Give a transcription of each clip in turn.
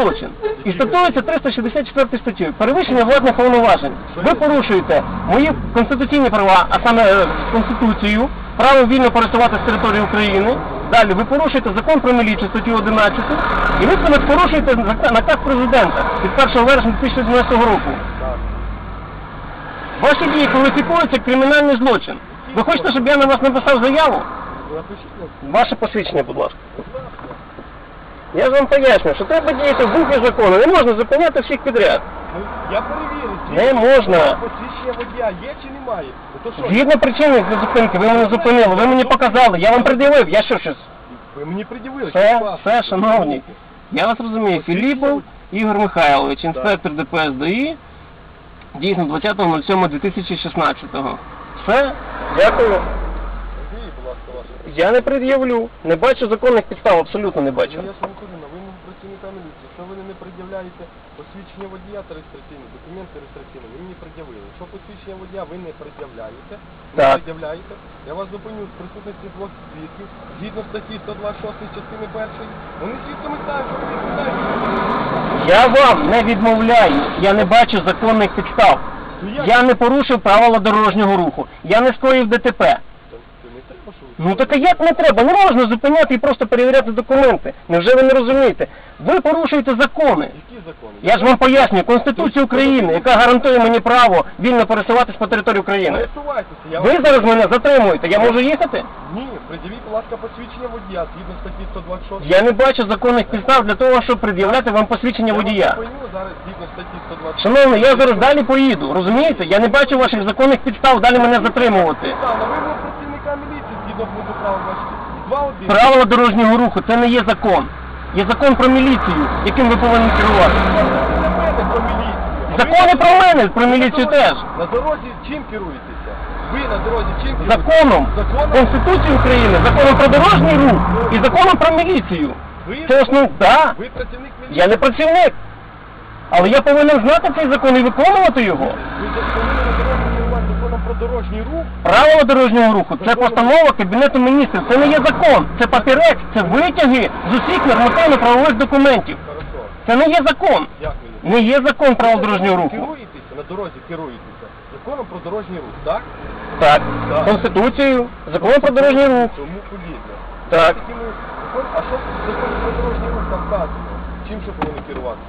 злочин. І статується 364 статтю. Перевищення владних повноважень. Ви порушуєте мої конституційні права, а саме е, Конституцію, право вільно пересуватися з території України. Далі ви порушуєте закон про міліцію, статтю 11, і ви саме порушуєте наказ президента від 1 вересня 2012 року. Ваші дії кваліфікуються як кримінальний злочин. Ви хочете, щоб я на вас написав заяву? Ваше посвідчення, будь ласка. Я ж вам поясню, що треба діяти в духі закону. Не можна зупиняти всіх підряд. Ну, я перевірю. чи Не можна. Посвідчення водія є чи немає? Ну, то що? Згідно причини для зупинки, ви мене зупинили, ви мені показали, я вам пред'явив, я що щось. Ви мені пред'явили. Все, все, шановні. Я вас розумію. Філіпов Ігор Михайлович, інспектор ДПС ДАІ, дійсно 20.07.2016. Все, дякую. Пред'явіть, будь ласка, ваше. Я не пред'явлю. Не бачу законних підстав, абсолютно не бачу. Ну, я ж вам кажу, на вимогу працівника міліції. Якщо ви не пред'являєте посвідчення водія та реєстраційне, документи реєстраційні, ви мені пред'явили. Якщо посвідчення водія ви не пред'являєте, не Так. пред'являєте, я вас зупиню в присутності двох свідків, згідно статті 126 частини першої. Вони свідками ставлять, що ви не. Я вам не відмовляю, я не бачу законних підстав. Ну, як? Я не порушив правила дорожнього руху. Я не скоїв ДТП. Це це не треба, що ви Ну так а як не треба? Не можна зупиняти і просто перевіряти документи. Невже ви не розумієте? Ви порушуєте закони. Які закони? Я ж вам пояснюю, Конституцію України, яка гарантує мені право вільно пересуватись по території України. Пересувайтеся, я Ви вам... зараз мене затримуєте, я можу їхати? Ні, пред'явіть, будь ласка, посвідчення водія, згідно статті 126. Я не бачу законних підстав для того, щоб пред'являти вам посвідчення Я вас водія. зупиню зараз згідно статті 126. Шановний, я зараз далі поїду, розумієте? Я не бачу ваших законних підстав далі мене затримувати. Працівника міліції, згідно пункту права 24. 2-1. Правила дорожнього руху це не є закон. Є закон про міліцію, яким ви повинні керувати. Закони про мене, про міліцію теж. На дорозі чим керуєтеся? Ви на дорозі чим керуєтеся? Законом, Законом? Конституцією України, законом про дорожній рух і законом про міліцію. Ви, Це основ... Да, ви працівник міліції? я не працівник. Але я повинен знати цей закон і виконувати його. Ви повинні на дорозі дорожній рух? Правила дорожнього руху це постанова Кабінету міністрів. Це не є закон, це папірець, це витяги з усіх нормативно-правових документів. Хорошо. Це не є закон. Як ви не є закон правил дорожнього руху. Керуєтеся, на дорозі керуєтеся законом про дорожній рух, так? Так. Так. Конституцією, законом про дорожній рух. Тому подібне. Так. А що в законі про дорожній рух там вказано? Чим ще повинні керуватися?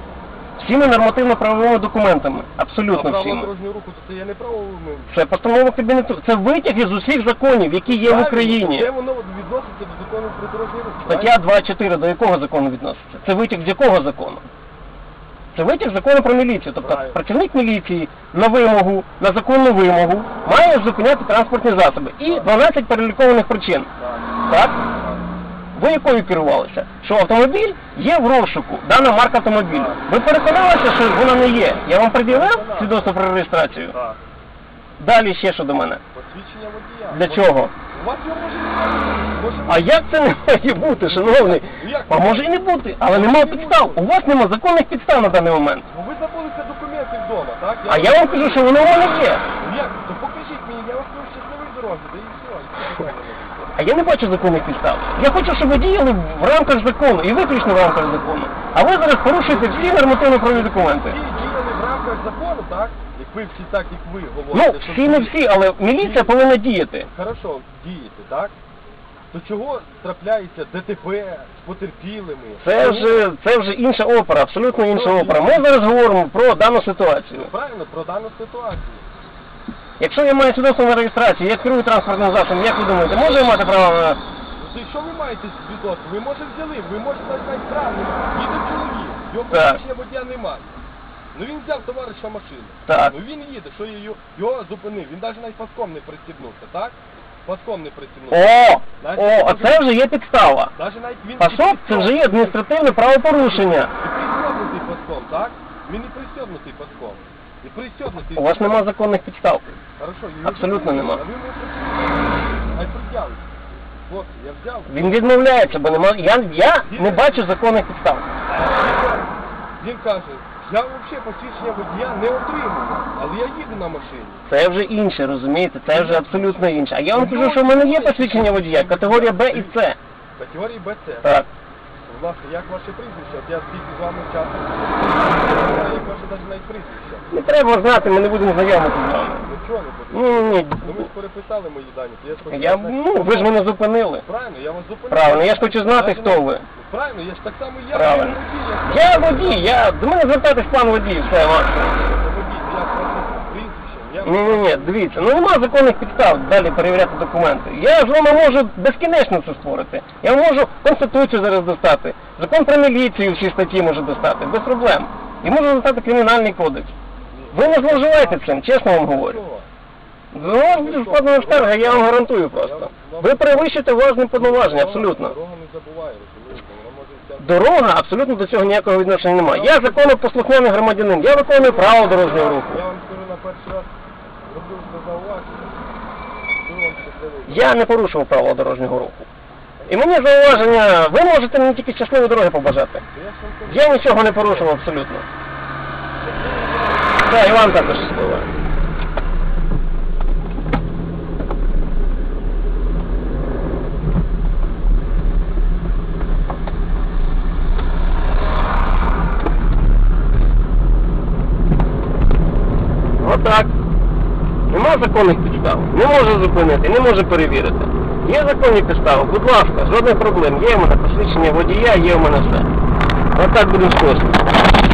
Всіми нормативно-правовими документами. Абсолютно право всіми. дорожнього руху, то це я не право ми. Це постанова Кабінету. Це витяги з усіх законів, які є в Україні. Де воно відноситься до закону про дорожній рух? Стаття 2.4 до якого закону відноситься? Це витяг з якого закону? Це витяг закону про міліцію. Тобто Правильно. працівник міліції на вимогу, на законну вимогу має зупиняти транспортні засоби. І 12 перелікованих причин. Так. Так? Ви якою керувалися? Що автомобіль є в розшуку, дана марка автомобілю. Ви переконалися, що вона не є. Я вам пред'явив свідоцтво про реєстрацію? Так. Далі ще що до мене. Посвідчення водія. Для чого? У вас його може немає. Може А як це не має бути, шановний? Ну, як? А може і не бути, але немає підстав. У вас немає законних підстав на даний момент. Ну ви забулися документи вдома, так? А я вам кажу, що воно у мене є. Ну Як? То покажіть мені, я вас кажу щасливої дороги, да і все. і все правильно. А я не бачу законних підстав. Я хочу, щоб ви діяли в рамках закону і виключно в рамках закону. А ви зараз порушуєте всі нормативно-правові документи. Діяли в рамках закону, так? Як ви всі так, як ви Ну, говорите. що всі не всі- всі, але міліція повинна діяти. Хорошо, дієте, так? То чого трапляється ДТП з потерпілими? Це вже це вже інша опера, абсолютно інша опера. Ми зараз говоримо про дану ситуацію. Правильно, про дану ситуацію. Якщо я маю свідоцтво на реєстрацію, я керую транспортним засобом, як ви думаєте, можу я мати право на Ну, якщо ви маєте свідоцтво, ви може взяли, ви можете навіть правильно, їде чоловік, його Так. посвідчення водія немає. Ну він взяв товариша машину. Так. Ну він їде, що його, його зупинив. Він навіть навіть паском не пристібнувся, так? Паском не пристібнувся. О! О, а це вже є підстава. Навіть навіть він Пасок це вже є адміністративне правопорушення. І пристібнутий паском, так? Він не пристібнутий паском. І пристібнутий. У вас нема законних підстав. Хорошо, Абсолютно нема. А ви. Хай пред'явить. Хлопці, я взяв. Він відмовляється, бо нема. Я, я не бачу законних підстав. Він каже, я взагалі посвідчення водія не отримую, але я їду на машині. Це вже інше, розумієте? Це вже абсолютно інше. А я вам кажу, що в мене є посвідчення водія, категорія Б і С. Категорії БЦ. Так. Будь ласка, як ваше прізвище? От я скільки з вами часу. Не знаю, як ваше навіть навіть прізвище. Не треба знати, ми не будемо знайомитися з вами. Ну чого не потрібно? Ні, ні, Ну ми ж переписали мої дані. то Я, ж хочу Я, знати, ну, ви ж мене зупинили. Правильно, я вас зупинив. Правильно, я ж хочу знати, Навіть хто не- ви. Правильно, я ж так само я. Правильно. Я Я водій, я до мене звертатись пан водій, все ваше. водій, я з вашим прізвищем. Я Ні, ні, ні, дивіться, ну нема законних підстав далі перевіряти документи. Я ж вам можу безкінечно це створити. Я можу конституцію зараз достати, закон про міліцію всі статті можу достати, без проблем. І можу достати кримінальний кодекс. Ви не зловживайте цим, чесно вам говорю. Ну, вас буде скарга, я вам гарантую просто. Ви перевищите власне повноваження, абсолютно. Дорога абсолютно до цього ніякого відношення немає. Я законопослухняний громадянин, я виконую право дорожнього руху. Я вам скажу на перший раз, роблю це зауваження. Скажу вам щасливий. Я не порушував правила дорожнього руху. І мені зауваження, ви можете мені тільки щасливої дороги побажати. Я нічого не порушував абсолютно. Так, і вам також щасливо. Отак. Нема законних підстав. Не може зупинити, не може перевірити. Є законні підстави, будь ласка, жодних проблем. Є в мене посвідчення водія, є в мене все. Отак будемо скористатися.